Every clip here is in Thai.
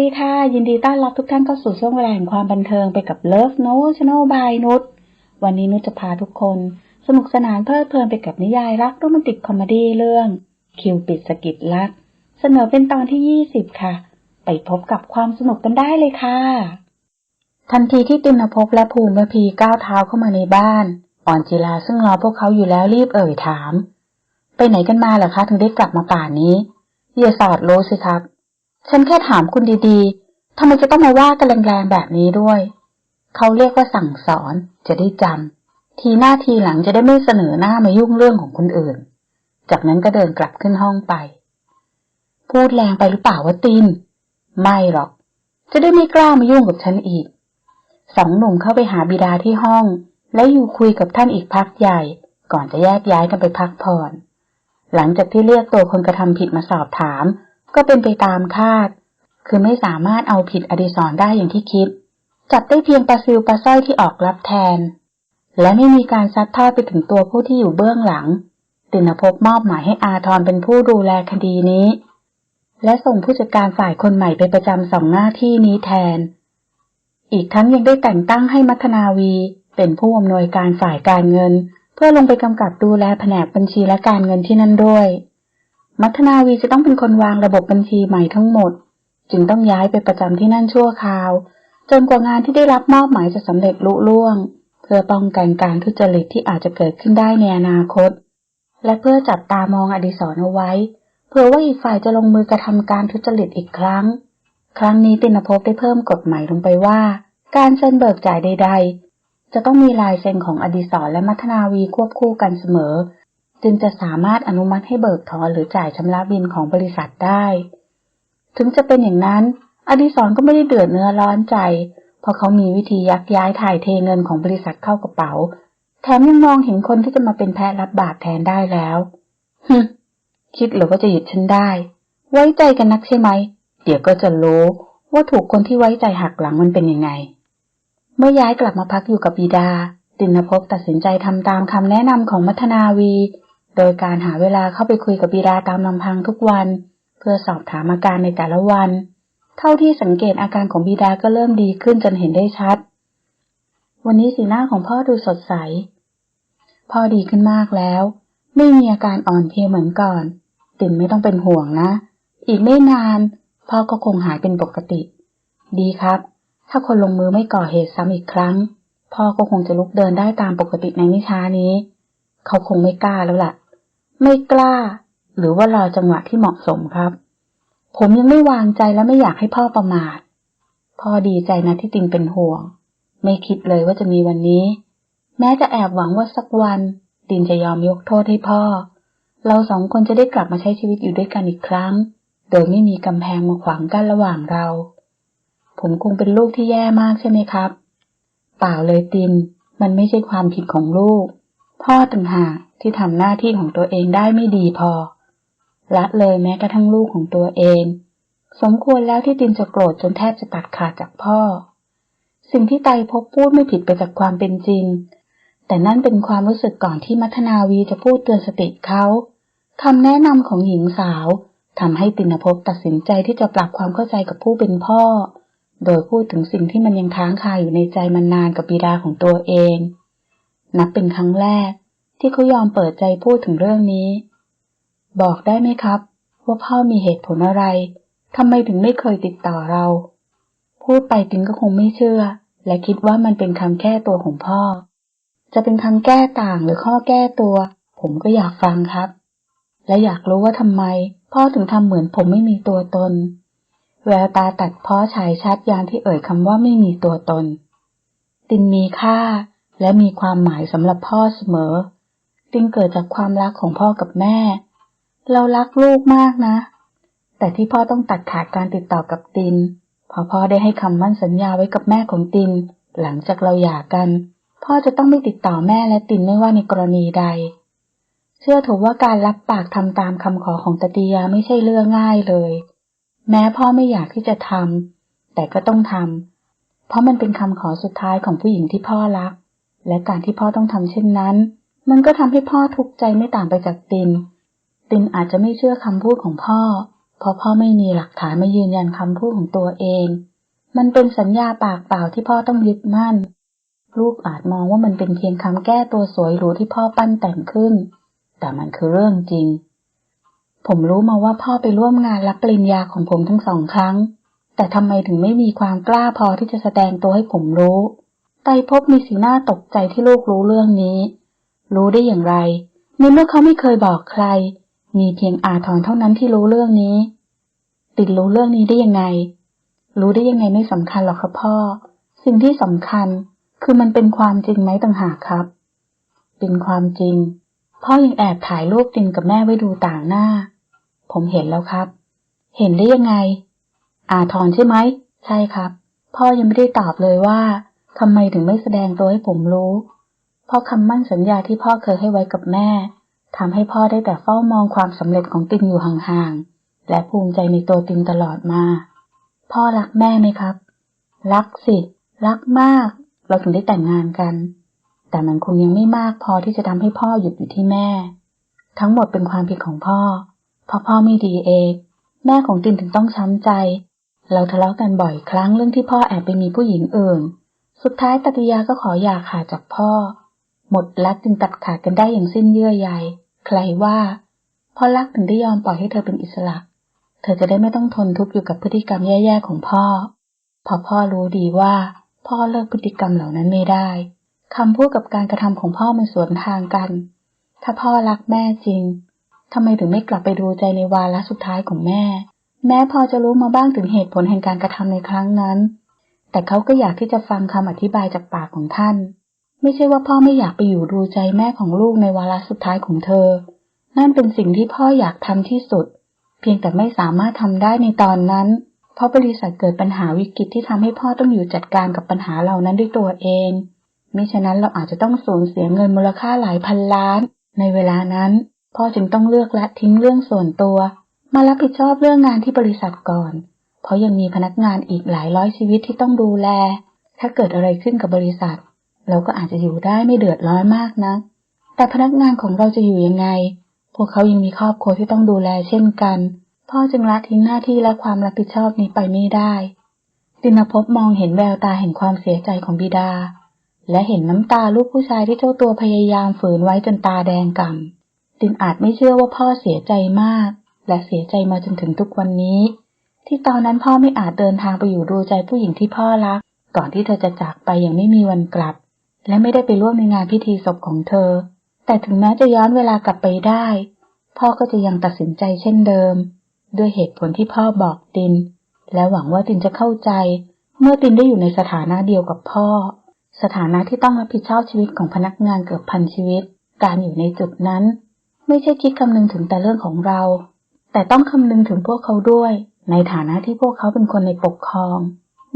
ดีค่ะ ยินดีต้อนรับทุกท่านเข้าสู่ช่วงเวลาแห่งความบันเทิงไปกับ Love No Channel by นุชวันนี้นุชจะพาทุกคน สนุกสนานเพลิดเพลินไปกับนิยายรักโรแมนติกคอมเมดี้เรื่อง คิวปิดสกิดรัก เสนอเป็นตอนที่ 20 ค่ะ ไปพบกับความสนุกกันได้เลยค่ะ ทันทีที่ตินภพและภูมิพีก้าวเท้าเข้ามาในบ้าน อ่อนจิลาซึ่งรอพวกเขาอยู่แล้วรีบเอ่ยถาม ไปไหนกันมาเหรอคะถึงได้กลับมาป่านนี้อย่าสอดรู้สิครับ ฉันแค่ถามคุณดีๆทำไมจะต้องมาว่ากันแรงๆแบบนี้ด้วย เขาเรียกว่าสั่งสอนจะได้จำทีหน้าทีหลังจะได้ไม่เสนอหน้ามายุ่งเรื่องของคนอื่น จากนั้นก็เดินกลับขึ้นห้องไป พูดแรงไปหรือเปล่าวะติน ไม่หรอก จะได้ไม่กล้ามายุ่งกับฉันอีก สองหนุ่มเข้าไปหาบิดาที่ห้อง และอยู่คุยกับท่านอีกพักใหญ่ ก่อนจะแยกย้ายกันไปพักผ่อนหลังจากที่เรียกตัวคนกระทำผิดมาสอบถาม ก็เป็นไปตามคาด คือไม่สามารถเอาผิดอดิศรได้อย่างที่คิด จับได้เพียงปลาซิวปลาสร้อยที่ออกรับแทน และไม่มีการซัดทอดไปถึงตัวผู้ที่อยู่เบื้องหลัง ตินภพมอบหมายให้อาทรเป็นผู้ดูแลคดีนี้ และส่งผู้จัดการฝ่ายคนใหม่ไปประจำสองหน้าที่นี้แทน อีกทั้งยังได้แต่งตั้งให้มัทนาวีเป็นผู้อำนวยการฝ่ายการเงิน เพื่อลงไปกำกับดูแลแผนกบัญชีและการเงินที่นั่นด้วย มัทนาวีจะต้องเป็นคนวางระบบบัญชีใหม่ทั้งหมด จึงต้องย้ายไปประจำที่นั่นชั่วคราว จนกว่างานที่ได้รับมอบหมายจะสำเร็จลุล่วง เพื่อป้องกันการทุจริตที่อาจจะเกิดขึ้นได้ในอนาคต และเพื่อจับตามองอดิศรเอาไว้เผื่อว่าอีกฝ่ายจะลงมือกระทำการทุจริตอีกครั้ง ครั้งนี้ตินภพได้เพิ่มกฎหมายลงไปว่า การเซ็นเบิกจ่ายใด ๆ จะต้องมีลายเซ็นของอดิศรและมัทนาวีควบคู่กันเสมอ จึงจะสามารถอนุมัติให้เบิกถอนหรือจ่ายชำระบินของบริษัทได้ ถึงจะเป็นอย่างนั้น อดิศรก็ไม่ได้เดือดเนื้อร้อนใจ เพราะเขามีวิธียักย้ายถ่ายเทเงินของบริษัทเข้ากระเป๋า แถมยังมองเห็นคนที่จะมาเป็นแพะรับบาปแทนได้แล้วฮึคิดหรือว่าจะหยุดฉันได้ ไว้ใจกันนักใช่ไหม เดี๋ยวก็จะรู้ว่าถูกคนที่ไว้ใจหักหลังมันเป็นยังไง เมื่อย้ายกลับมาพักอยู่กับบิดา ตินภพตัดสินใจทำตามคำแนะนำของมัทนาวี ดยการหาเวลาเข้าไปคุยกับบิดาตามลำพังทุกวัน เพื่อสอบถามอาการในแต่ละวัน เท่าที่สังเกตอาการของบิดาก็เริ่มดีขึ้นจนเห็นได้ชัด วันนี้สีหน้าของพ่อดูสดใส พ่อดีขึ้นมากแล้ว ไม่มีอาการอ่อนเพลียเหมือนก่อน ตินไม่ต้องเป็นห่วงนะ อีกไม่นาน พ่อก็คงหายเป็นปกติ ดีครับ ถ้าคนลงมือไม่ก่อเหตุซ้ำอีกครั้ง พ่อก็คงจะลุกเดินได้ตามปกติในไม่ช้านี้ เขาคงไม่กล้าแล้วล่ะ ไม่กล้า หรือว่ารอจังหวะที่เหมาะสมครับ ผมยังไม่วางใจและไม่อยากให้พ่อประมาท พ่อดีใจนะที่ตินเป็นห่วง ไม่คิดเลยว่าจะมีวันนี้ แม้จะแอบหวังว่าสักวัน ตินจะยอมยกโทษให้พ่อ เราสองคนจะได้กลับมาใช้ชีวิตอยู่ด้วยกันอีกครั้ง โดยไม่มีกำแพงมาขวางกั้นระหว่างเรา ผมคงเป็นลูกที่แย่มากใช่ไหมครับ เปล่าเลยติน มันไม่ใช่ความผิดของลูก พ่อต่างหาก ที่ทำหน้าที่ของตัวเองได้ไม่ดีพอ ละเลยแม้กระทั่งลูกของตัวเอง สมควรแล้วที่ตินจะโกรธจนแทบจะตัดขาดจากพ่อ สิ่งที่ไตพบพูดไม่ผิดไปจากความเป็นจริง แต่นั่นเป็นความรู้สึกก่อนที่มัทนาวีจะพูดเตือนสติเขาคำแนะนำของหญิงสาวทำให้ตินภพตัดสินใจที่จะปรับความเข้าใจกับผู้เป็นพ่อ โดยพูดถึงสิ่งที่มันยังค้างคาอยู่ในใจมันนานกับบิดาของตัวเอง นับเป็นครั้งแรก ที่เขายอมเปิดใจพูดถึงเรื่องนี้ บอกได้ไหมครับ ว่าพ่อมีเหตุผลอะไรทำไมถึงไม่เคยติดต่อเรา พูดไปตินก็คงไม่เชื่อ และคิดว่ามันเป็นคำแก้ตัวของพ่อ จะเป็นคำแก้ต่างหรือข้อแก้ตัว ผมก็อยากฟังครับ และอยากรู้ว่าทำไม พ่อถึงทำเหมือนผมไม่มีตัวตน แววตาตัดพ้อฉายชัดยามที่เอ่ยคำว่าไม่มีตัวตน ตินมีค่าและมีความหมายสำหรับพ่อเสมอ ตินเกิดจากความรักของพ่อกับแม่ เรารักลูกมากนะ แต่ที่พ่อต้องตัดขาดการติดต่อกับตินเพราะพ่อได้ให้คำมั่นสัญญาไว้กับแม่ของติน หลังจากเราหย่ากัน พ่อจะต้องไม่ติดต่อแม่และตินไม่ว่าในกรณีใด เชื่อเถอะว่าการรับปากทำตามคำขอของตติยาไม่ใช่เรื่องง่ายเลย แม้พ่อไม่อยากที่จะทำแต่ก็ต้องทำเพราะมันเป็นคำขอสุดท้ายของผู้หญิงที่พ่อรัก และการที่พ่อต้องทำเช่นนั้น มันก็ทำให้พ่อทุกข์ใจไม่ต่างไปจากติน ตินอาจจะไม่เชื่อคำพูดของพ่อ เพราะพ่อไม่มีหลักฐานมายืนยันคำพูดของตัวเอง มันเป็นสัญญาปากเปล่าที่พ่อต้องยึดมั่น ลูกอาจมองว่ามันเป็นเพียงคำแก้ตัวสวยหรูที่พ่อปั้นแต่งขึ้น แต่มันคือเรื่องจริง ผมรู้มาว่าพ่อไปร่วมงานรับปริญญาของผมทั้งสองครั้ง แต่ทำไมถึงไม่มีความกล้าพอที่จะแสดงตัวให้ผมรู้ไตรภพมีสีหน้าตกใจที่ลูกรู้เรื่องนี้ รู้ได้อย่างไรในเมื่อเขาไม่เคยบอกใคร มีเพียงอาทรเท่านั้นที่รู้เรื่องนี้ ติดรู้เรื่องนี้ได้ยังไง รู้ได้ยังไงไม่สำคัญหรอกครับพ่อ สิ่งที่สำคัญคือมันเป็นความจริงไหมต่างหากครับ เป็นความจริง พ่อยังแอบถ่ายรูปตินกับแม่ไว้ดูต่างหน้า ผมเห็นแล้วครับ เห็นได้ยังไง อาทรใช่ไหม ใช่ครับ พ่อยังไม่ได้ตอบเลยว่าทำไมถึงไม่แสดงตัวให้ผมรู้ เพราะคำมั่นสัญญาที่พ่อเคยให้ไว้กับแม่ทำให้พ่อได้แต่เฝ้ามองความสำเร็จของตินอยู่ห่างๆ และภูมิใจในตัวตินตลอดมา พ่อรักแม่ไหมครับ รักสิ รักมาก เราถึงได้แต่งงานกัน แต่มันคงยังไม่มากพอที่จะทำให้พ่อหยุดอยู่ที่แม่ ทั้งหมดเป็นความผิดของพ่อ เพราะพ่อไม่ดีเอง แม่ของตินถึงต้องช้ำใจ เราทะเลาะกันบ่อยครั้งเรื่องที่พ่อแอบไปมีผู้หญิงอื่น สุดท้ายตัตยาก็ขอหย่าขาดจากพ่อ หมดรักจึงตัดขาดกันได้อย่างสิ้นเยื่อใย ใครว่าเพ่อรักถึงได้ยอมปล่อยให้เธอเป็นอิสระ เธอจะได้ไม่ต้องทนทุกข์อยู่กับพฤติกรรมแย่ๆของพ่อเพอพ่อรู้ดีว่า พ่อเลิกพฤติกรรมเหล่านั้นไม่ได้คำพูดกับการกระทำของพ่อมันสวนทางกัน ถ้าพ่อรักแม่จริงทำไมถึงไม่กลับไปดูใจในวาระสุดท้ายของแม่ แม้พอจะรู้มาบ้างถึงเหตุผลแห่งการกระทำในครั้งนั้น แต่เขาก็อยากที่จะฟังคำอธิบายจากปากของท่าน ไม่ใช่ว่าพ่อไม่อยากไปอยู่ดูใจแม่ของลูกในวาระสุดท้ายของเธอ นั่นเป็นสิ่งที่พ่ออยากทำที่สุด เพียงแต่ไม่สามารถทำได้ในตอนนั้น เพราะบริษัทเกิดปัญหาวิกฤตที่ทำให้พ่อต้องอยู่จัดการกับปัญหาเหล่านั้นด้วยตัวเองมิฉะนั้นเราอาจจะต้องสูญเสียเงินมูลค่าหลายพันล้าน ในเวลานั้น พ่อจึงต้องเลือกและทิ้งเรื่องส่วนตัว มารับผิดชอบเรื่องงานที่บริษัทก่อน เพราะยังมีพนักงานอีกหลายร้อยชีวิตที่ต้องดูแล ถ้าเกิดอะไรขึ้นกับบริษัท เราก็อาจจะอยู่ได้ไม่เดือดร้อนมากนะ แต่พนักงานของเราจะอยู่ยังไง พวกเขายังมีครอบครัวที่ต้องดูแลเช่นกัน พ่อจึงละทิ้งหน้าที่และความรับผิดชอบนี้ไปไม่ได้ตินภพมองเห็นแววตาแห่งความเสียใจของบิดา และเห็นน้ำตาลูกผู้ชายที่เจ้าตัวพยายามฝืนไว้จนตาแดงก่ำตินอาจไม่เชื่อว่าพ่อเสียใจมาก และเสียใจมาจนถึงทุกวันนี้ ที่ตอนนั้นพ่อไม่อาจเดินทางไปอยู่ดูใจผู้หญิงที่พ่อรัก ก่อนที่เธอจะจากไปอย่างไม่มีวันกลับ และไม่ได้ไปร่วมในงานพิธีศพของเธอ แต่ถึงแม้จะย้อนเวลากลับไปได้ พ่อก็จะยังตัดสินใจเช่นเดิม ด้วยเหตุผลที่พ่อบอกติน และหวังว่าตินจะเข้าใจ เมื่อตินได้อยู่ในสถานะเดียวกับพ่อ สถานะที่ต้องรับผิดชอบชีวิตของพนักงานเกือบพันชีวิต การอยู่ในจุดนั้น ไม่ใช่คิดคำนึงถึงแต่เรื่องของเรา แต่ต้องคำนึงถึงพวกเขาด้วย ในฐานะที่พวกเขาเป็นคนในปกครอง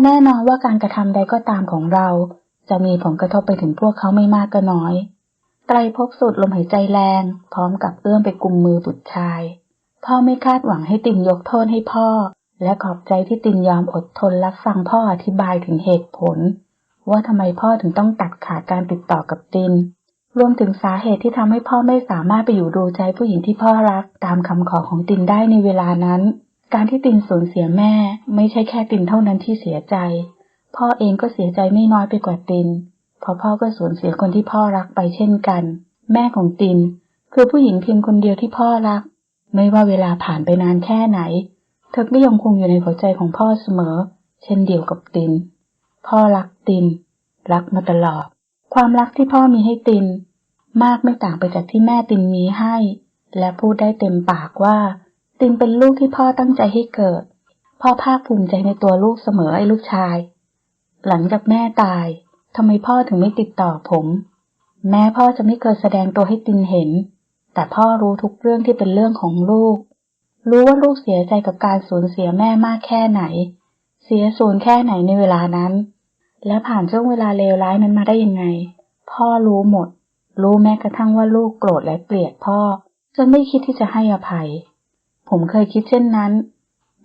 แน่นอนว่าการกระทำใดก็ตามของเรา จะมีผลกระทบไปถึงพวกเขาไม่มากก็น้อย ไตรภพสุดลมหายใจแรง พร้อมกับเอื้อมไปกุมมือบุตรชาย พ่อไม่คาดหวังให้ตินยกโทษให้พ่อ และขอบใจที่ตินยอมอดทนรับฟังพ่ออธิบายถึงเหตุผล ว่าทำไมพ่อถึงต้องตัดขาดการติดต่อกับติน รวมถึงสาเหตุที่ทำให้พ่อไม่สามารถไปอยู่ดูใจผู้หญิงที่พ่อรัก ตามคำขอของตินได้ในเวลานั้น การที่ตินสูญเสียแม่ ไม่ใช่แค่ตินเท่านั้นที่เสียใจ พ่อเองก็เสียใจไม่น้อยไปกว่าตินเพราะพ่อก็สูญเสียคนที่พ่อรักไปเช่นกัน แม่ของติน คือผู้หญิงเพียงคนเดียวที่พ่อรัก ไม่ว่าเวลาผ่านไปนานแค่ไหน เธอก็ยังคงอยู่ในหัวใจของพ่อเสมอ เช่นเดียวกับติน พ่อรักติน รักมาตลอด ความรักที่พ่อมีให้ติน มากไม่ต่างไปจากที่แม่ตินมีให้ และพูดได้เต็มปากว่า ตินเป็นลูกที่พ่อตั้งใจให้เกิด พ่อภาคภูมิใจในตัวลูกเสมอไอ้ลูกชาย หลังจากแม่ตายทำไมพ่อถึงไม่ติดต่อผม แม้พ่อจะไม่เคยแสดงตัวให้ตินเห็น แต่พ่อรู้ทุกเรื่องที่เป็นเรื่องของลูก รู้ว่าลูกเสียใจกับการสูญเสียแม่มากแค่ไหน เสียสูญแค่ไหนในเวลานั้น และผ่านช่วงเวลาเลวร้ายนั้นมาได้ยังไง พ่อรู้หมด รู้แม้กระทั่งว่าลูกโกรธและเกลียดพ่อจนไม่คิดที่จะให้อภัย ผมเคยคิดเช่นนั้น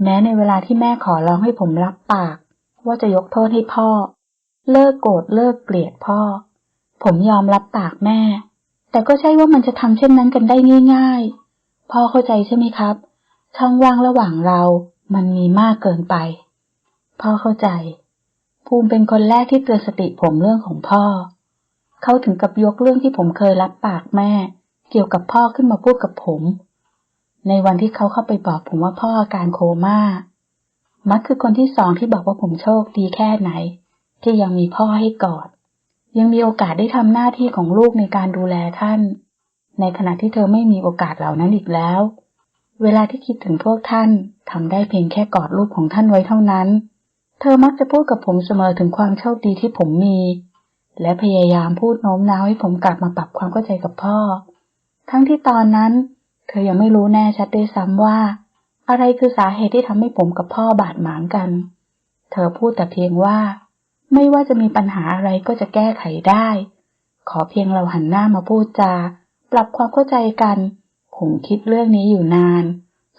แม้ในเวลาที่แม่ขอร้องให้ผมรับปาก ว่าจะยกโทษให้พ่อ เลิกโกรธเลิกเกลียดพ่อ ผมยอมรับปากแม่ แต่ก็ใช่ว่ามันจะทำเช่นนั้นกันได้ง่าย ๆ พ่อเข้าใจใช่ไหมครับ ช่องว่างระหว่างเรา มันมีมากเกินไป พ่อเข้าใจ ภูมิเป็นคนแรกที่เตือนสติผมเรื่องของพ่อ เขาถึงกับยกเรื่องที่ผมเคยรับปากแม่ เกี่ยวกับพ่อขึ้นมาพูดกับผม ในวันที่เขาเข้าไปบอกผมว่าพ่ออาการโคม่า มัดคือคนที่สองที่บอกว่าผมโชคดีแค่ไหน ที่ยังมีพ่อให้กอด ยังมีโอกาสได้ทำหน้าที่ของลูกในการดูแลท่าน ในขณะที่เธอไม่มีโอกาสเหล่านั้นอีกแล้ว เวลาที่คิดถึงพวกท่านทำได้เพียงแค่กอดลูกของท่านไว้เท่านั้น เธอมักจะพูดกับผมเสมอถึงความโชคดีที่ผมมี และพยายามพูดโน้มน้าวให้ผมกลับมาปรับความเข้าใจกับพ่อ ทั้งที่ตอนนั้น เธอยังไม่รู้แน่ชัดด้วยซ้ำว่า อะไรคือสาเหตุที่ทำให้ผมกับพ่อบาดหมางกัน เธอพูดแต่เพียงว่า ไม่ว่าจะมีปัญหาอะไรก็จะแก้ไขได้ ขอเพียงเราหันหน้ามาพูดจา ปรับความเข้าใจกัน ผมคิดเรื่องนี้อยู่นาน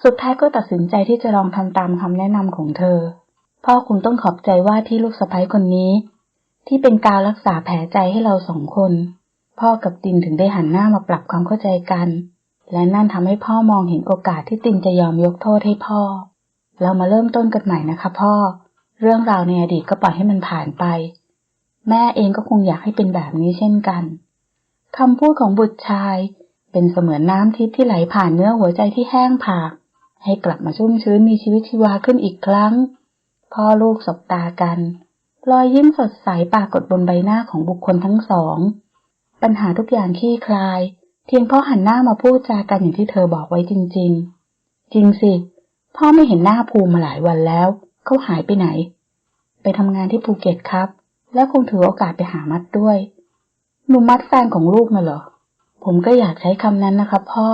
สุดท้ายก็ตัดสินใจที่จะลองทำตามคำแนะนำของเธอ พ่อคงต้องขอบใจว่าที่ลูกสะใภ้คนนี้ ที่เป็นการรักษาแผลใจให้เราสองคน พ่อกับตินถึงได้หันหน้ามาปรับความเข้าใจกัน และนั่นทำให้พ่อมองเห็นโอกาสที่ตินจะยอมยกโทษให้พ่อ เรามาเริ่มต้นกันใหม่นะคะพ่อ เรื่องราวในอดีตก็ปล่อยให้มันผ่านไป แม่เองก็คงอยากให้เป็นแบบนี้เช่นกันคำพูดของบุตรชาย เป็นเสมือนน้ำทิพย์ที่ไหลผ่านเนื้อหัวใจที่แห้งผาก ให้กลับมาชุ่มชื้นมีชีวิตชีวาขึ้นอีกครั้ง พ่อลูกสบตากัน รอยยิ้มสดใสปรากฏบนใบหน้าของบุคคลทั้งสอง ปัญหาทุกอย่างคลี่คลาย เพียงพ่อหันหน้ามาพูดจากันอย่างที่เธอบอกไว้จริง ๆ จริงสิ พ่อไม่เห็นหน้าภูมิมาหลายวันแล้ว เขาหายไปไหน ไปทำงานที่ภูเก็ตครับ และคงถือโอกาสไปหามัดด้วยหนูมัดแฟนของลูกน่ะเหรอ ผมก็อยากใช้คำนั้นนะครับพ่อ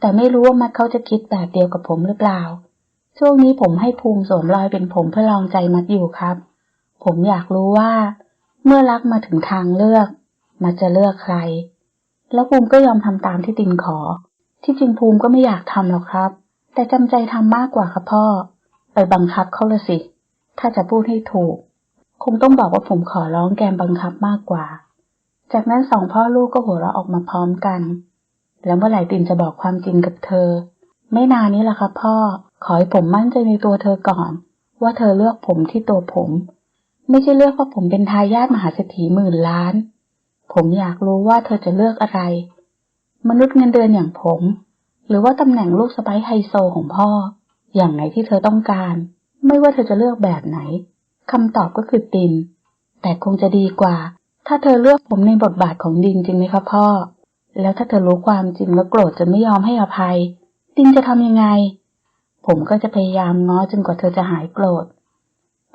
แต่ไม่รู้ว่ามัดเขาจะคิดแบบเดียวกับผมหรือเปล่า ช่วงนี้ผมให้ภูมิสวมรอยเป็นผมเพื่อลองใจมัดอยู่ครับ ผมอยากรู้ว่า เมื่อรักมาถึงทางเลือก มัดจะเลือกใคร แล้วภูมิก็ยอมทำตามที่ตินขอ ที่จริงภูมิก็ไม่อยากทำหรอกครับ แต่จำใจทำมากกว่าครับพ่อ ไปบังคับเขาละสิ ถ้าจะพูดให้ถูก คงต้องบอกว่าผมขอร้องแกมบังคับมากกว่า จากนั้นสองพ่อลูกก็หัวเราะออกมาพร้อมกัน แล้วเมื่อไหร่ตินจะบอกความจริงกับเธอ ไม่นานนี้แหละครับพ่อ ขอให้ผมมั่นใจในตัวเธอก่อน ว่าเธอเลือกผมที่ตัวผม ไม่ใช่เลือกเพราะผมเป็นทายาทมหาเศรษฐีหมื่นล้าน ผมอยากรู้ว่าเธอจะเลือกอะไร มนุษย์เงินเดือนอย่างผม หรือว่าตำแหน่งลูกสะใภ้ไฮโซของพ่อ อย่างไหนที่เธอต้องการ ไม่ว่าเธอจะเลือกแบบไหนคำตอบก็คือติน แต่คงจะดีกว่า ถ้าเธอเลือกผมในบทบาทของดินจริงไหมคะพ่อ แล้วถ้าเธอรู้ความจริงแล้วโกรธจนไม่ยอมให้อภัย ดินจะทำยังไง ผมก็จะพยายามง้อจนกว่าเธอจะหายโกรธ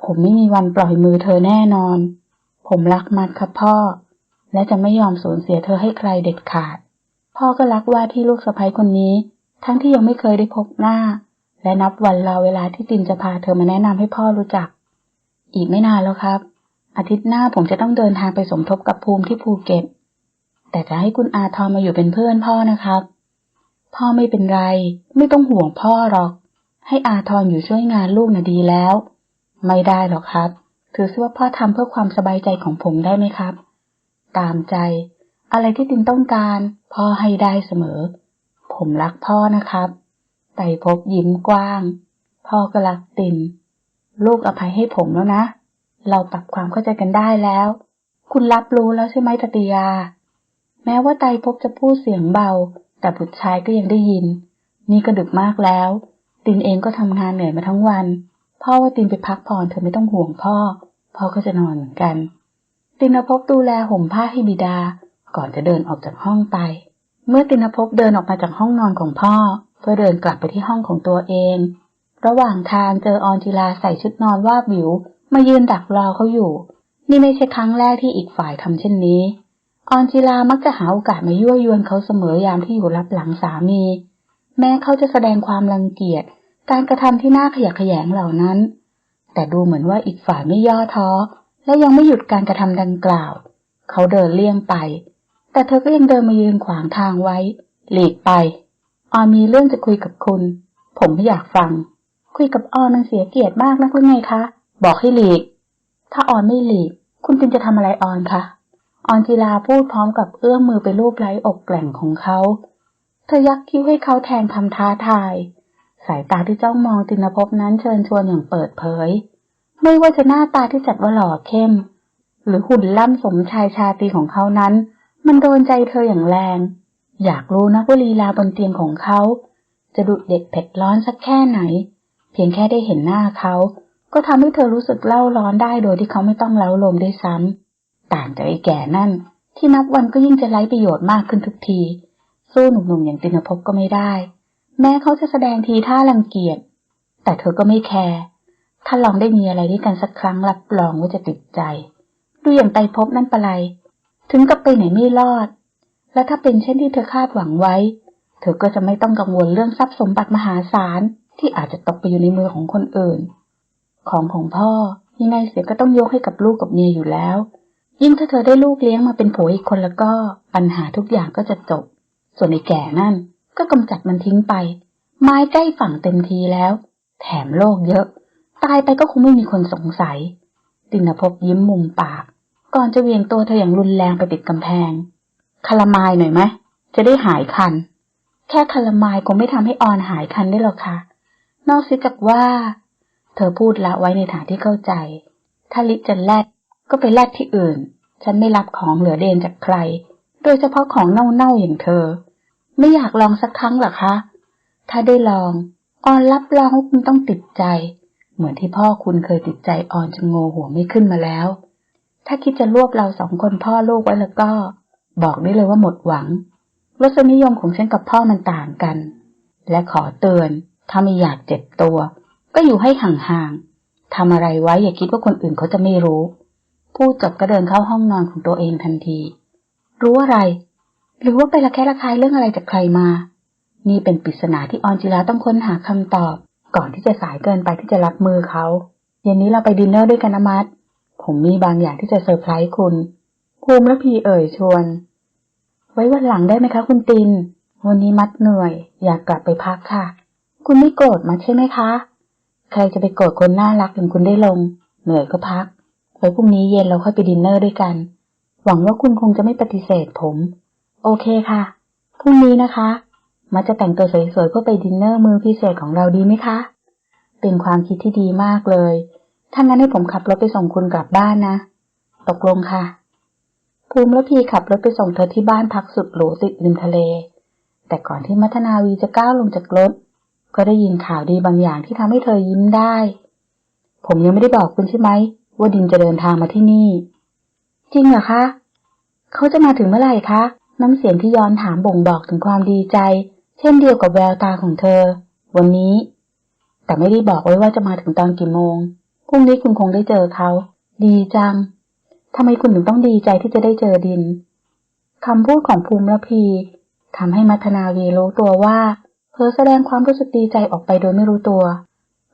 ผมไม่มีวันปล่อยมือเธอแน่นอน ผมรักมัดครับพ่อ และจะไม่ยอมสูญเสียเธอให้ใครเด็ดขาด พ่อก็รักว่าที่ลูกสะใภ้คนนี้ ทั้งที่ยังไม่เคยได้พบหน้า และนับวันรอเวลาที่ตินจะพาเธอมาแนะนำให้พ่อรู้จัก อีกไม่นานแล้วครับ อาทิตย์หน้าผมจะต้องเดินทางไปสมทบกับภูมิที่ภูเก็ต แต่จะให้คุณอาทรมาอยู่เป็นเพื่อนพ่อนะครับ พ่อไม่เป็นไร ไม่ต้องห่วงพ่อหรอก ให้อาทรอยู่ช่วยงานลูกน่ะดีแล้ว ไม่ได้หรอกครับ ถือซะว่าพ่อทำเพื่อความสบายใจของผมได้ไหมครับ ตามใจ อะไรที่ตินต้องการพ่อให้ได้เสมอ ผมรักพ่อนะครับไต่พบยิ้มกว้าง พ่อก็รักติน ลูกอภัยให้ผมแล้วนะ เราปรับความเข้าใจกันได้แล้ว คุณรับรู้แล้วใช่ไหมตติยา แม้ว่าไตรภพจะพูดเสียงเบา แต่บุตรชายก็ยังได้ยิน นี่ก็ดึกมากแล้ว ตินเองก็ทำงานเหนื่อยมาทั้งวัน พ่อว่าตินไปพักผ่อนเธอไม่ต้องห่วงพ่อ พ่อก็จะนอนเหมือนกัน ตินภพดูแลห่มผ้าให้บิดา ก่อนจะเดินออกจากห้องไป เมื่อตินภพเดินออกมาจากห้องนอนของพ่อ เพื่อเดินกลับไปที่ห้องของตัวเอง ระหว่างทางเจอออนจิลาใส่ชุดนอนว่าบิว มายืนดักรอเขาอยู่ นี่ไม่ใช่ครั้งแรกที่อีกฝ่ายทำเช่นนี้ ออนจิลามักจะหาโอกาสมายั่วยวนเขาเสมอยามที่อยู่รับหลังสามี แม้เขาจะแสดงความรังเกียจ การกระทำที่น่าขยะแขยงเหล่านั้น แต่ดูเหมือนว่าอีกฝ่ายไม่ย่อท้อ และยังไม่หยุดการกระทำดังกล่าว เขาเดินเลี่ยงไป แต่เธอก็ยังเดินมายืนขวางทางไว้ หลีกไป ออนมีเรื่องจะคุยกับคุณ ผมไม่อยากฟัง คุยกับออนมันเสียเกียรติมากนักหรือไงคะ บอกให้หลีก ถ้าออนไม่หลีก คุณตินจะทำอะไรออนคะออนจิลาพูดพร้อมกับเอื้อมมือไปลูบไล้อกแกล่งของเขา เธอยักคิ้วให้เขาแทนคำท้าทาย สายตาที่จ้องมองตินภพนั้นเชิญชวนอย่างเปิดเผย ไม่ว่าจะหน้าตาที่จัดว่าหล่อเข้ม หรือหุ่นล่ำสมชายชาตรีของเขานั้น มันโดนใจเธออย่างแรง อยากรู้นะว่าลีลาบนเตียงของเขา จะดุเด็ดเผ็ดร้อนสักแค่ไหน เพียงแค่ได้เห็นหน้าเขา ก็ทำให้เธอรู้สึกเล่าร้อนได้โดยที่เขาไม่ต้องเล้าลมด้วยซ้ำต่างจากไอ้แก่นั่น ที่นับวันก็ยิ่งจะไร้ประโยชน์มากขึ้นทุกที สู้หนุ่มๆอย่างตินภพก็ไม่ได้ แม้เขาจะแสดงทีท่ารังเกียจแต่เธอก็ไม่แคร์ ถ้าลองได้มีอะไรด้วยกันสักครั้งรับรองว่าจะติดใจ ดูอย่างไตรภพนั่นปะไร ถึงกับไปไหนไม่รอด และถ้าเป็นเช่นที่เธอคาดหวังไว้ เธอก็จะไม่ต้องกังวลเรื่องทรัพย์สมบัติมหาศาลที่อาจจะตกไปอยู่ในมือของคนอื่น ของของพ่อยังไงเสียก็ต้องยกให้กับลูกกับเมียอยู่แล้ว ยิ่งถ้าเธอได้ลูกเลี้ยงมาเป็นผัวอีกคนแล้วก็ปัญหาทุกอย่างก็จะจบ ส่วนไอ้แก่นั่นก็กำจัดมันทิ้งไป ไม้ใกล้ฝั่งเต็มทีแล้ว แถมโลกเยอะ ตายไปก็คงไม่มีคนสงสัย ตินภพยิ้มมุมปาก ก่อนจะเวียงตัวเธออย่างรุนแรงไปติดกำแพงคารามายหน่อยไหมจะได้หายคัน แค่คารามายคงไม่ทำให้ออนหายคันได้หรอกค่ะ นอกเสียจากว่า เธอพูดละไว้ในฐานที่เข้าใจ ถ้าลิจะแลดก็ไปแลดที่อื่น ฉันไม่รับของเหลือเดนจากใคร โดยเฉพาะของเน่าๆอย่างเธอ ไม่อยากลองสักครั้งหรอคะ ถ้าได้ลองออนรับรองว่าคุณต้องติดใจ เหมือนที่พ่อคุณเคยติดใจอ่อนจนโงหัวไม่ขึ้นมาแล้ว ถ้าคิดจะรวบเราสองคนพ่อลูกไว้แล้วก็ บอกได้เลยว่าหมดหวังรสนิยมของฉันกับพ่อมันต่างกัน และขอเตือน ถ้าไม่อยากเจ็บตัว ก็อยู่ให้ห่างๆทำอะไรไว้อย่าคิดว่าคนอื่นเขาจะไม่รู้ พูดจบก็เดินเข้าห้องนอนของตัวเองทันที รู้อะไร หรือว่าไปละแคะระคายเรื่องอะไรจากใครมา นี่เป็นปริศนาที่ออนจิราต้องค้นหาคำตอบ ก่อนที่จะสายเกินไปที่จะรับมือเขา เย็นนี้เราไปดินเนอร์ด้วยกันนะมัด ผมมีบางอย่างที่จะเซอร์ไพรส์คุณ ภูมิและพีเอ่ยชวน ไว้วันหลังได้ไหมคะคุณติน วันนี้มัดเหนื่อย อยากกลับไปพักค่ะ คุณไม่โกรธมัดใช่ไหมคะ ใครจะไปโกรธคนน่ารักอย่างคุณได้ลง เหนื่อยก็พัก ไว้พรุ่งนี้เย็นเราค่อยไปดินเนอร์ด้วยกัน หวังว่าคุณคงจะไม่ปฏิเสธผม โอเคค่ะ พรุ่งนี้นะคะ มัดจะแต่งตัวสวยๆเพื่อไปดินเนอร์มือพิเศษของเราดีไหมคะ เป็นความคิดที่ดีมากเลย ถ้างั้นให้ผมขับรถไปส่งคุณกลับบ้านนะ ตกลงค่ะ ภูมิและพีขับรถไปส่งเธอที่บ้านพักสุดหรูติดริมทะเล แต่ก่อนที่มัทนาวีจะก้าวลงจากรถ ก็ได้ยินข่าวดีบางอย่างที่ทำให้เธอยิ้มได้ ผมยังไม่ได้บอกคุณใช่ไหม ว่าดินจะเดินทางมาที่นี่ จริงเหรอคะ เขาจะมาถึงเมื่อไหร่คะ น้ำเสียงที่ย้อนถามบ่งบอกถึงความดีใจ เช่นเดียวกับแววตาของเธอ วันนี้ แต่ไม่ได้บอกไว้ว่าจะมาถึงตอนกี่โมง พรุ่งนี้คุณคงได้เจอเขา ดีจังทำไมคุณถึงต้องดีใจที่จะได้เจอดินคำพูดของภูมิและพีทำให้มัทนาวีรู้ตัวว่าเธอแสดงความรู้สึกดีใจออกไปโดยไม่รู้ตัว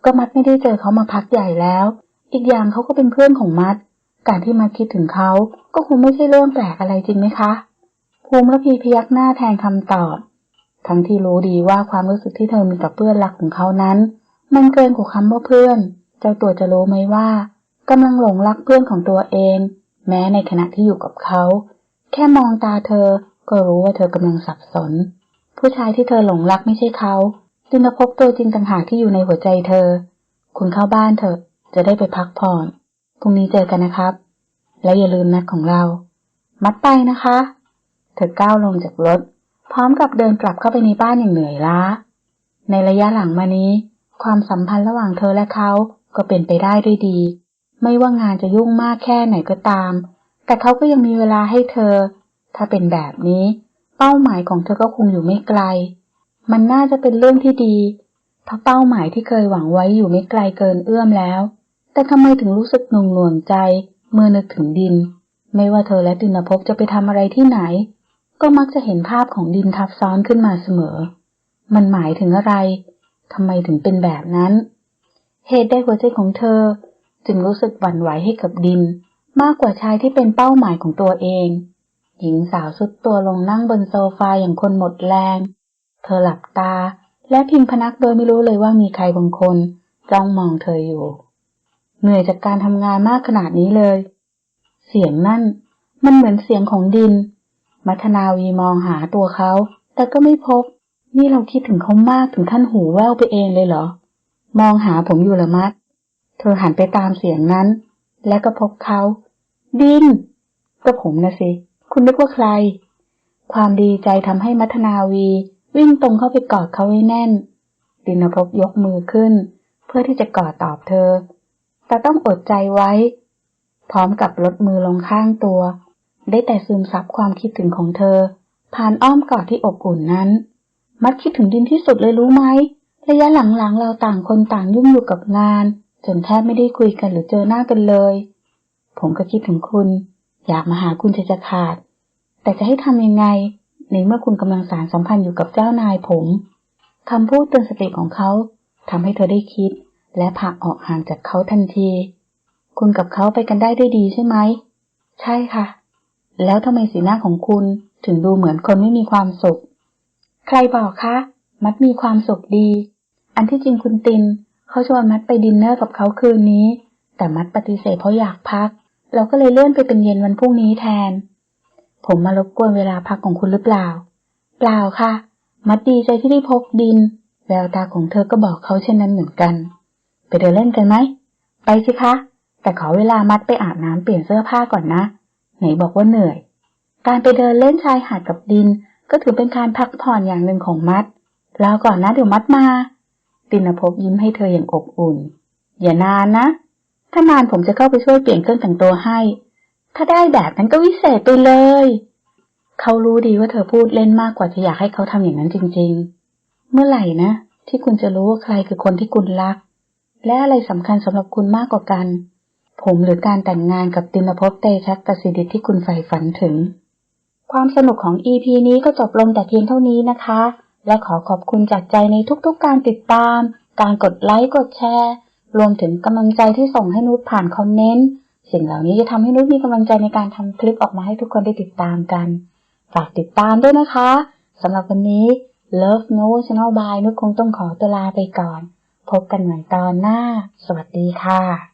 ก็มัดไม่ได้เจอเขามาพักใหญ่แล้ว อีกอย่างเขาก็เป็นเพื่อนของมัด การที่มัดคิดถึงเขาก็คงไม่ใช่เรื่องแปลกอะไรจริงไหมคะ ภูมิและพีพยักหน้าแทนคำตอบ ทั้งที่รู้ดีว่าความรู้สึกที่เธอมีกับเพื่อนรักของเขานั้น มันเกินกว่าคำว่าเพื่อน เจ้าตัวจะรู้ไหมว่ากำลังหลงรักเพื่อนของตัวเอง แม้ในขณะที่อยู่กับเขา แค่มองตาเธอก็รู้ว่าเธอกำลังสับสน ผู้ชายที่เธอหลงรักไม่ใช่เขาจินพบตัวจริงต่างหากที่อยู่ในหัวใจเธอ คุณเข้าบ้านเถอะ จะได้ไปพักผ่อนพรุ่งนี้เจอกันนะครับ และอย่าลืมนัดของเรา มัดไปนะคะ เธอก้าวลงจากรถ พร้อมกับเดินกลับเข้าไปในบ้านอย่างเหนื่อยล้า ในระยะหลังมานี้ ความสัมพันธ์ระหว่างเธอและเขาก็เป็นไปได้ด้วยดี ไม่ว่างานจะยุ่งมากแค่ไหนก็ตาม แต่เขาก็ยังมีเวลาให้เธอ ถ้าเป็นแบบนี้ เป้าหมายของเธอก็คงอยู่ไม่ไกล มันน่าจะเป็นเรื่องที่ดีเพราะเป้าหมายที่เคยหวังไว้อยู่ไม่ไกลเกินเอื้อมแล้ว แต่ทำไมถึงรู้สึกหน่วงหน่วงใจ เมื่อนึกถึงดิน ไม่ว่าเธอและดินภพจะไปทำอะไรที่ไหน ก็มักจะเห็นภาพของดินทับซ้อนขึ้นมาเสมอ มันหมายถึงอะไรทำไมถึงเป็นแบบนั้น เหตุใดหัวใจของเธอ จึงรู้สึกหวั่นไหวให้กับดิน มากกว่าชายที่เป็นเป้าหมายของตัวเอง หญิงสาวสุดตัวลงนั่งบนโซฟาอย่างคนหมดแรง เธอหลับตาและพิงพนักโดยไม่รู้เลยว่ามีใครบางคนจ้องมองเธออยู่ เหนื่อยจากการทำงานมากขนาดนี้เลย เสียงนั่นมันเหมือนเสียงของดิน มัทนาวีมองหาตัวเขา แต่ก็ไม่พบ นี่เราคิดถึงเขามากถึงขั้นหูแว่วไปเองเลยเหรอ มองหาผมอยู่ละมัด เธอหันไปตามเสียงนั้น และก็พบเขา ดิน ก็ผมนะสิ คุณนึกว่าใคร ความดีใจทำให้มัทนาวี วิ่งตรงเข้าไปกอดเขาไว้แน่น ดินภพยกมือขึ้น เพื่อที่จะกอดตอบเธอ แต่ต้องอดใจไว้ พร้อมกับลดมือลงข้างตัว ได้แต่ซึมซับความคิดถึงของเธอ ผ่านอ้อมกอดที่อบอุ่นนั้น มัดคิดถึงดินที่สุดเลยรู้ไหม ระยะหลังๆเราต่างคนต่างยุ่งอยู่กับงาน จนแทบไม่ได้คุยกันหรือเจอหน้ากันเลย ผมก็คิดถึงคุณ อยากมาหาคุณใจจะขาด แต่จะให้ทำยังไง ในเมื่อคุณกำลังสารสัมพันธ์อยู่กับเจ้านายผมคำพูดเตือนสติของเขาทำให้เธอได้คิด และผลักออกห่างจากเขาทันที คุณกับเขาไปกันได้ด้วยดีใช่ไหม ใช่ค่ะ แล้วทำไมสีหน้าของคุณถึงดูเหมือนคนไม่มีความสุข ใครบอกคะ มัดมีความสุขดี อันที่จริงคุณตินเขาชวนมัดไปดินเนอร์กับเขาคืนนี้ แต่มัดปฏิเสธเพราะอยากพัก เราก็เลยเลื่อนไปเป็นเย็นวันพรุ่งนี้แทน ผมมารบกวนเวลาพักของคุณหรือเปล่า เปล่าค่ะ มัดดีใจที่ได้พบดิน แววตาของเธอก็บอกเขาเช่นนั้นเหมือนกัน ไปเดินเล่นกันไหม ไปสิคะ แต่ขอเวลามัดไปอาบน้ำเปลี่ยนเสื้อผ้าก่อนนะ ไหนบอกว่าเหนื่อย การไปเดินเล่นชายหาดกับดิน ก็ถือเป็นการพักผ่อนอย่างหนึ่งของมัดรอก่อนนะเดี๋ยวมัดมา ตินภพยิ้มให้เธออย่างอบอุ่น อย่านานนะ ถ้านานผมจะเข้าไปช่วยเปลี่ยนเครื่องแต่งตัวให้ ถ้าได้แบบนั้นก็วิเศษไปเลย เขารู้ดีว่าเธอพูดเล่นมากกว่าจะอยากให้เขาทำอย่างนั้นจริง ๆ เมื่อไหร่นะที่คุณจะรู้ว่าใครคือคนที่คุณรัก และอะไรสำคัญสำหรับคุณมากกว่ากัน ผมหรือการแต่งงานกับตินภพเตชักประสิทธิ์ที่คุณใฝ่ฝันถึง ความสนุกของ EP นี้ก็จบลงแต่เพียงเท่านี้นะคะ และขอขอบคุณจากใจในทุกๆการติดตาม การกดไลค์กดแชร์ รวมถึงกำลังใจที่ส่งให้นุชผ่านคอมเมนต์สิ่งเหล่านี้จะทำให้นุชมีกำลังใจในการทำคลิปออกมาให้ทุกคนได้ติดตามกัน ฝากติดตามด้วยนะคะสำหรับวันนี้ Love No Channel by นุชคงต้องขอตัวลาไปก่อน พบกันใหม่ตอนหน้า สวัสดีค่ะ